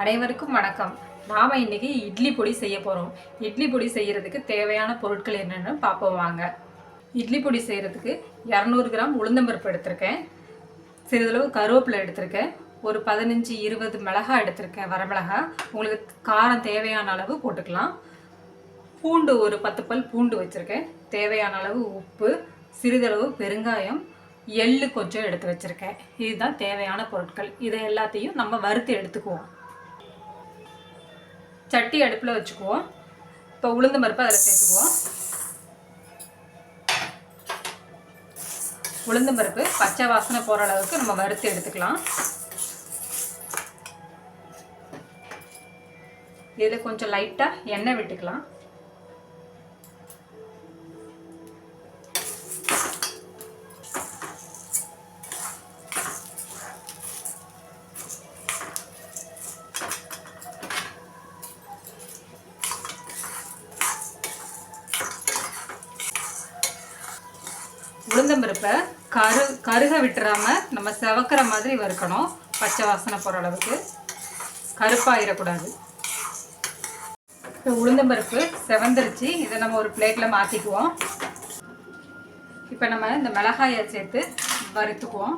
அனைவருக்கும் வணக்கம். நாம் இன்னைக்கு இட்லி பொடி செய்ய போகிறோம் இட்லி பொடி செய்யறதுக்கு தேவையான பொருட்கள் என்னென்னு பார்ப்போம் வாங்க. இட்லி பொடி செய்கிறதுக்கு இரநூறு கிராம் உளுந்தம்பருப்பு எடுத்திருக்கேன். சிறிதளவு கருவேப்பிலை எடுத்திருக்கேன். ஒரு பதினஞ்சு இருபது மிளகாய் எடுத்திருக்கேன் வரமிளகாய் உங்களுக்கு காரம் தேவையான அளவு போட்டுக்கலாம். பூண்டு ஒரு பத்து பல் பூண்டு வச்சுருக்கேன். தேவையான அளவு உப்பு சிறிதளவு பெருங்காயம் எள்ளு கொஞ்சம் எடுத்து வச்சுருக்கேன். இதுதான் தேவையான பொருட்கள். இதை எல்லாத்தையும் நம்ம வறுத்து எடுத்துக்குவோம். சட்டி அடுப்பில் வச்சுக்குவோம். இப்போ உளுந்து பருப்பு அதில் சேர்த்துக்குவோம். உளுந்து பருப்பு பச்சை வாசனை போகிற அளவுக்கு நம்ம வறுத்து எடுத்துக்கலாம். இதில் கொஞ்சம் லைட்டாக எண்ணெய் விட்டுக்கலாம். உளுந்தம்பருப்பை கரு கருக விட்டுறாம நம்ம செவக்கிற மாதிரி வறுக்கணும். பச்சை வாசனை போகிற அளவுக்கு. கருப்பாயிடக்கூடாது இப்போ உளுந்தம்பருப்பு செவந்துருச்சு. இதை நம்ம ஒரு பிளேட்டில் மாற்றிக்குவோம் இப்போ நம்ம இந்த மிளகாயை சேர்த்து வறுத்துக்குவோம்.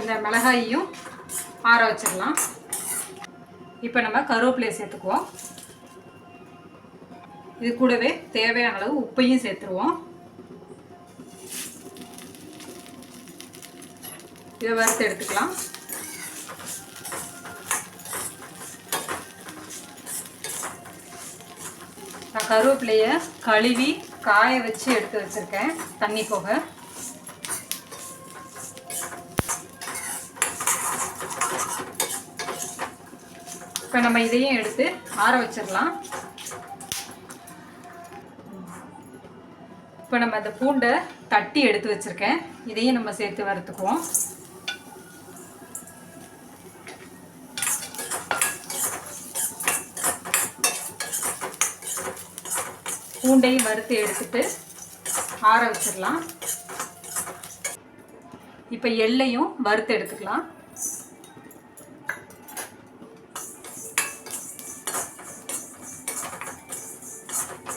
இந்த மிளகாயையும் ஆற வச்சிடலாம். இப்போ நம்ம கருவேப்பிலையை சேர்த்துக்குவோம். இது கூடவே தேவையான அளவு உப்பையும் சேர்த்துருவோம். இதை வறுத்து எடுத்துக்கலாம். நான் கருவேப்பிலையை கழுவி காய வச்சு எடுத்து வச்சுருக்கேன். தண்ணி போக. இப்போ நம்ம இதையும் எடுத்து ஆற வச்சிடலாம். இப்போ நம்ம அந்த பூண்டை தட்டி எடுத்து வச்சிருக்கேன். இதையும் நம்ம சேர்த்து வறுத்துக்குவோம். பூண்டையும் வறுத்து எடுத்துட்டு ஆற வச்சிடலாம். இப்போ எள்ளையும் வறுத்து எடுத்துக்கலாம்.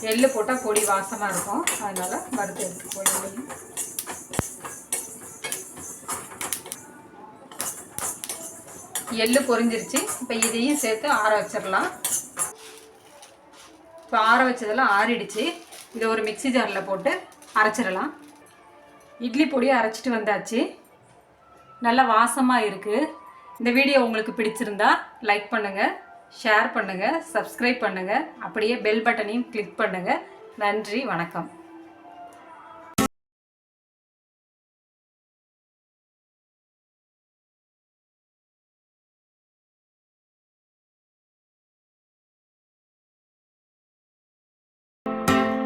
எள் போட்டால் பொடி வாசமாக இருக்கும். அதனால் வறுத்து எடுத்துக்குவோம் எள்ளையும் எள்ளு பொரிஞ்சிருச்சு. இப்போ இதையும் சேர்த்து ஆற வச்சிடலாம். இப்போ ஆற வச்சதெல்லாம் ஆறிடுச்சு. இதை ஒரு மிக்ஸி ஜாரில் போட்டு அரைச்சிடலாம். இட்லி பொடியை அரைச்சிட்டு வந்தாச்சு. நல்லா வாசமாக இருக்குது இந்த வீடியோ உங்களுக்கு பிடிச்சிருந்தா லைக் பண்ணுங்கள் ஷேர் பண்ணுங்கள் சப்ஸ்கிரைப் பண்ணுங்கள் அப்படியே பெல் பட்டனையும் கிளிக் பண்ணுங்கள் நன்றி வணக்கம்.